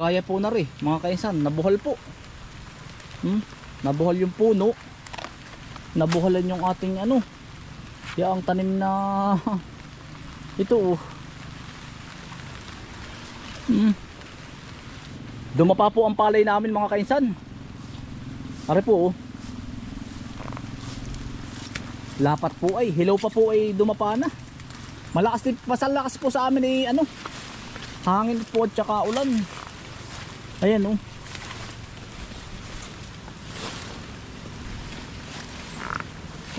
Kaya po na rin, mga kainsan, nabuhal po. Hmm? Nabuhal yung puno. Nabuhalan yung ating ano. Yung tanim na ito oh. Hmm. Dumapa po ang palay namin mga kainsan. Are po oh. Lapat po ay, hilaw pa po ay dumapa na. Malakas din, masalakas po sa amin eh, ano, hangin po at saka ulan. Ayan oh.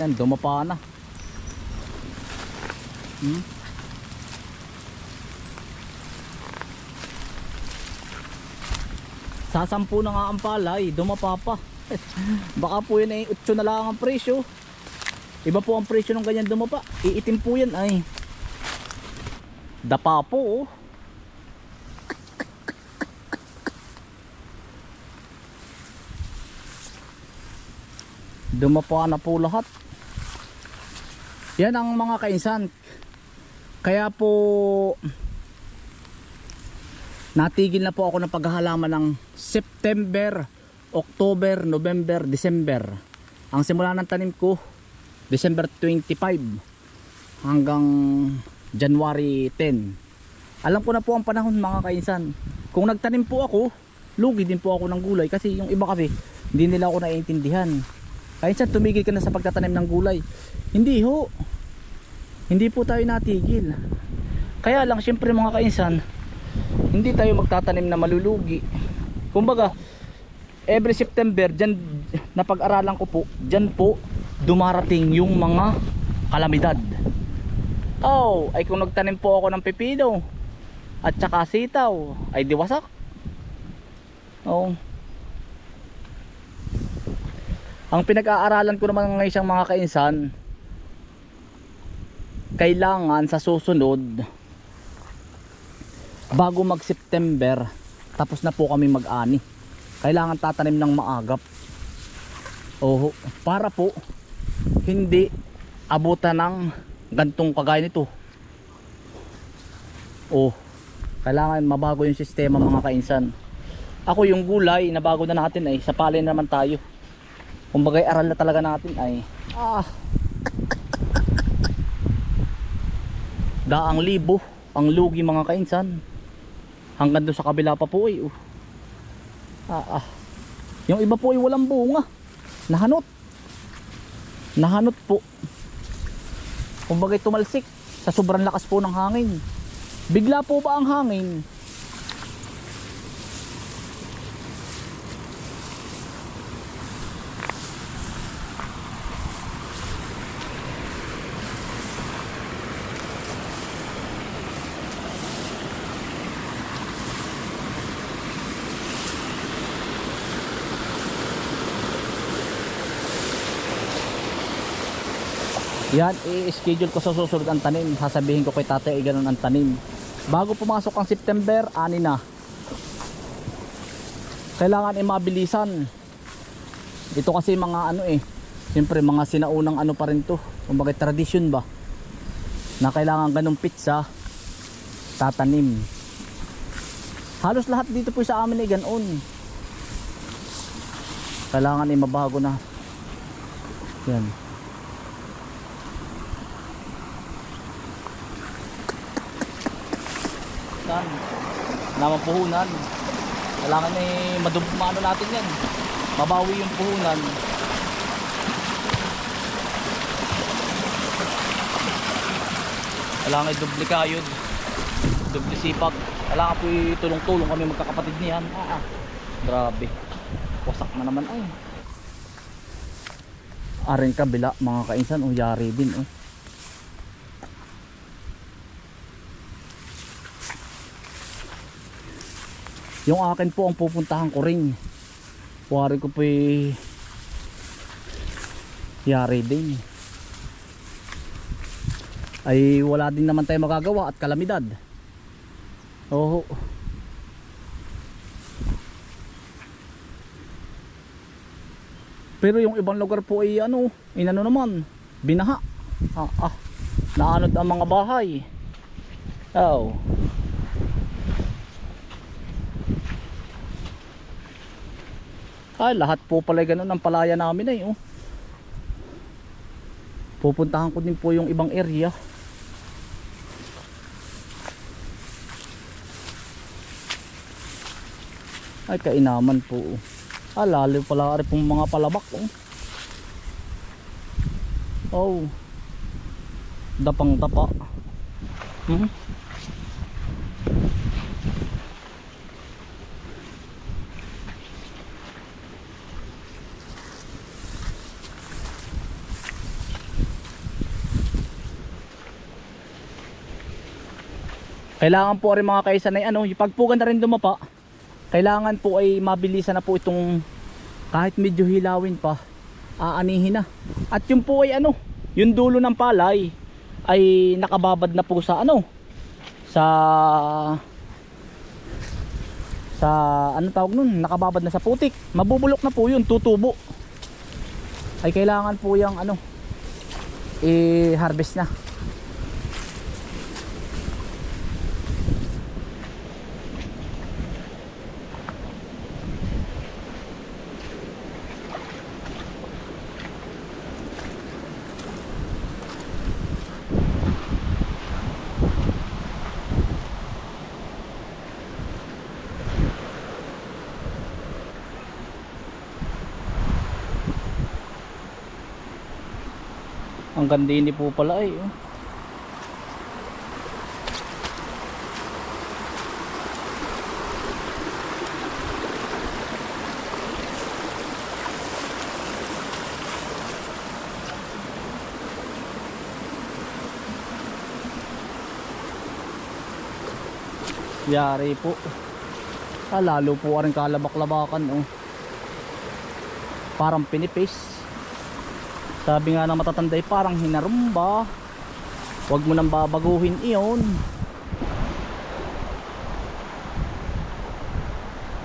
Yan, dumapa na. Hmm? Sasampu na nga ang palay, dumapa pa. Baka po yun ay 8 na lang ang presyo. Iba po ang presyo ng ganyan dumapa. Iitim po yan ay. Dapa po oh. Dumapa na po lahat. Yan ang mga kainsan. Kaya po natigil na po ako ng paghahalaman ng September, October, November, December. Ang simula ng tanim ko December 25 hanggang January 10. Alam ko na po ang panahon mga kainsan. Kung nagtanim po ako, lugi din po ako ng gulay kasi yung iba kasi hindi nila ako naiintindihan. Kainsan tumigil ka na sa pagtatanim ng gulay. Hindi ho. Hindi po tayo natigil. Kaya lang syempre mga kainsan, hindi tayo magtatanim na malulugi. Kumbaga, every September, dyan, napag-aralan ko po, dyan po, dumarating yung mga kalamidad. Oh, ay kung nagtanim po ako ng pepino at saka sitaw, ay diwasak. Oh. Ang pinag-aaralan ko naman ng isang mga kainsan, kailangan sa susunod bago mag September tapos na po kami mag-ani. Kailangan tatanim ng maagap. Oh, para po hindi abutan ng gantong kagaya nito. Oh kailangan mabago yung sistema mga kainsan. Ako yung gulay na bago na natin ay sa palay naman tayo kumbagay aral na talaga natin ay ah. daang libo ang lugi mga kainsan. Hanggang doon sa kabila pa po ay uh. ah, ah. yung iba po ay walang bunga. Nahanot. Nahanot po. Kumbaga tumalsik sa sobrang lakas po ng hangin. Bigla po ba ang hangin Yan, i-schedule ko sa susunod ang tanim. Sasabihin ko kay tatay ay ganun ang tanim. Bago pumasok ang September, ani na. Kailangan ay mabilisan. Ito kasi mga ano eh. Siyempre mga sinaunang ano pa rin to. Kumbaga tradition ba? Na kailangan ganung pizza tatanim. Halos lahat dito po sa amin ay ganoon. Kailangan ay mabago na. Yan. Yan. Namang puhunan. Kailangan eh madub maano natin yan. Mabawi yung puhunan. Kailangan dubli kayod. Dubli sipag. Kailangan po tulong-tulong kami magkakapatid niyan. Ah, ah. Grabe. Wasak na naman ay. Aring kabila mga kainsan. Oh, yari din oh. Yung akin po ang pupuntahan ko rin. Wari ko po yari din. Ay wala din naman tayo magagawa at kalamidad. Oo pero yung ibang lugar po ay ano inano naman binaha. Ah, ah. Naanod ang mga bahay. Oh Ay, lahat po pala ganun ang palaya namin ay oh. Pupuntahan ko din po yung ibang area. Ay, kainaman po. oh. Ah, lalo pala rin pong mga palabak. Oh. oh. Dapang dapa. Hmm? Kailangan po rin mga kaisan ay ano, yung pagpugan na rin dumapa. Kailangan po ay mabilisan na po itong kahit medyo hilawin pa, aanihin na. At yung po ay ano, yung dulo ng palay ay nakababad na po sa ano, sa sa ano tawag nun, nakababad na sa putik. Mabubulok na po yun, tutubo. Ay kailangan po yung ano, i-harvest na. Ang gandini po pala ay oh. Yari po. Ah, lalo po rin kalabak-labakan oh. Parang pinipis. Sabi nga ng matatanday parang hinarumba. Huwag mo nang babaguhin iyon.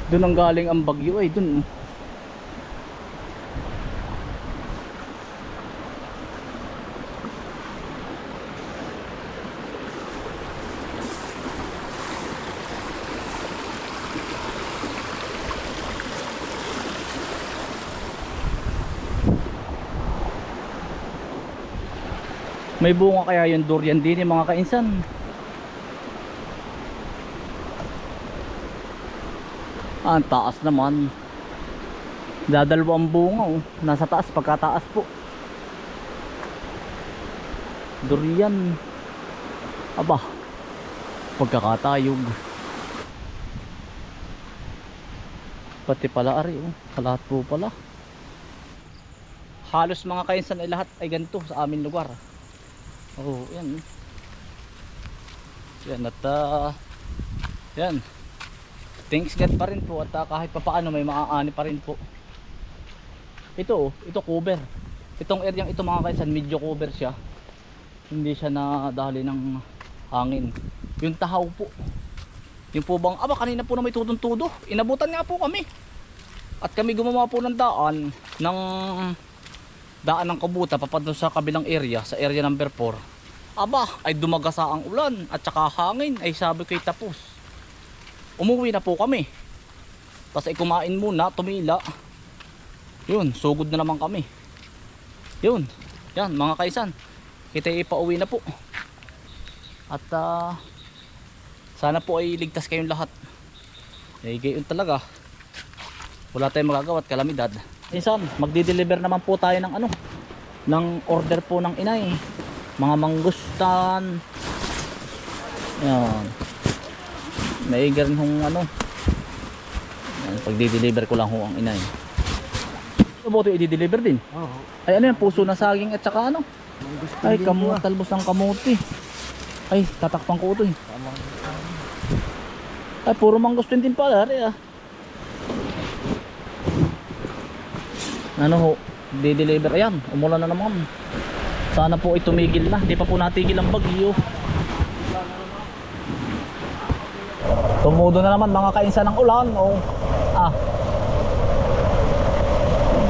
Doon ang galing ang bagyo ay doon. May bunga kaya yung durian din yung mga kainsan. Ah, ang taas naman. Dadalawang bunga oh. Nasa taas, pagkataas po. Durian. Aba. Pagkakatayog. Pati pala ari oh. Sa lahat po pala. Halos mga kainsan ay lahat ay ganito sa aming lugar. Oh, yan. Yan at uh, yan. Thanks God pa rin po at uh, kahit pa paano may maaani pa rin po. Ito oh, ito cover. Itong area ito mga kaisan medyo cover siya. Hindi siya nadali ng hangin. Yung tahaw po. Yung po bang, aba kanina po na may tudong-tudo. Inabutan nga po kami. At kami gumawa po ng daan ng daan ng kabuta papadto sa kabilang area sa area number 4 aba ay dumagasa ang ulan at saka hangin ay sabi ko'y tapos. Umuwi na po kami. Tapos ay kumain muna tumila. Yun sugod na naman kami. Yun yan mga kaisan. Kita ipauwi na po. At ah, sana po ay ligtas kayong lahat. Eh gayon talaga. Wala tayong magagawa at kalamidad. Insan, magdi-deliver naman po tayo ng ano, ng order po ng inay. Mga mangustan. Yan. Naiga rin hong ano. Yan, pagdi-deliver ko lang ho ang inay. Ito i-deliver din. Oo. Ay ano yan, puso na saging at saka ano. Ay, kamu, talbos ng kamuti. Ay, tatakpan ko ito eh. Ay, puro mangustin din pala. Ari, ah. Ano ho, di-deliver. Ayan, umulan na naman. Sana po ay tumigil na. Di pa po natigil ang bagyo. Tumudo na naman mga kainsan ng ulan. Oh. Ah.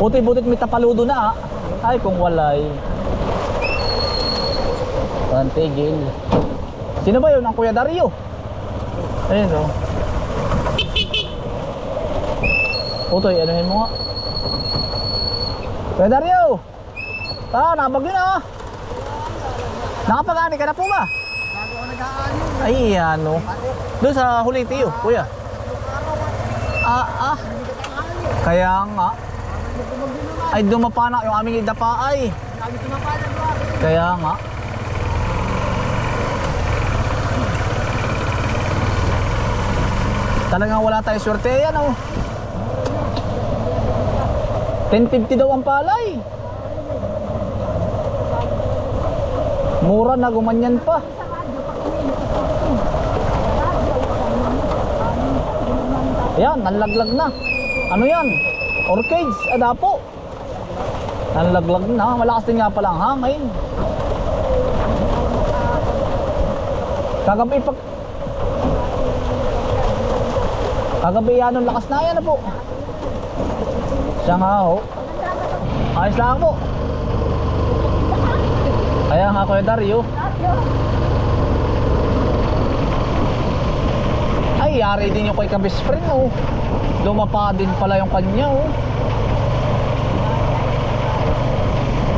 Buti-butit may tapaludo na ah. Ay, kung walay. Walang tigil. Sino ba yun? Ang Kuya Dario? Ayun oh. Utoy, anuhin mo nga. Kuya Dario! Ah, nabagyo na ah. Nakapag-ani ka na po ba? Bago ako nag-aani. Ay, ano. Doon sa Hulitiyo, kuya. Ah, ah. Kaya nga. Ay, dumapa na yung aming idapa ay. Lagi? Kaya nga. Talagang wala tayo swerte yan oh. 10.50 daw ang palay. Mura na gumanyan pa. Yan, nanlaglag na. Ano yan? Orchids, adapo. Nanlaglag na. Malakas din nga pala ang hangin. Kagabi pag... Kagabi yan ang lakas na yan na po. Siya nga ho. Ayos lang po. Kaya nga Kuya Dario. Ay, yari din yung kay kabis friend oh. Lumapa din pala yung kanya oh.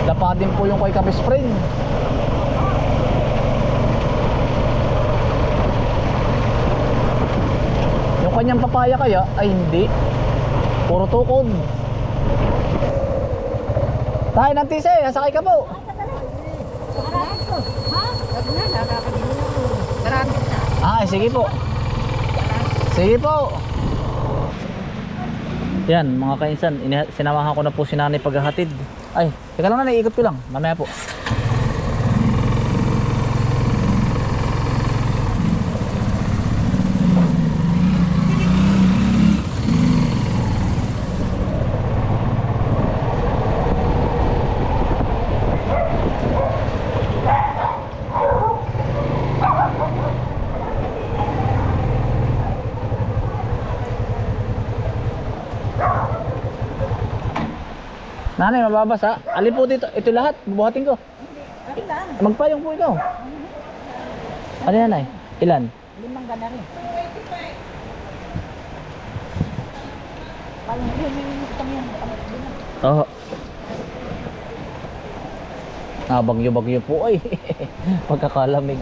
Dapa din po yung kay kabis friend. Yung kanyang papaya kaya ay hindi. Puro tukod. Tayo ng tise, sakay ka po. Ah, sige po. Sige po. Yan, mga kainsan, ina- sinamahan ko na po si nanay paghahatid. Ay, teka lang na, naiikot ko lang. Mamaya po. Nanay, mababasa. Alin po dito? Ito lahat, bubuhatin ko. Magpayong po ikaw. Ano yan, nay? Ilan? Limang gana rin. Parang humihingi kami yung Oo. Ah, bagyo-bagyo po ay. Pagkakalamig.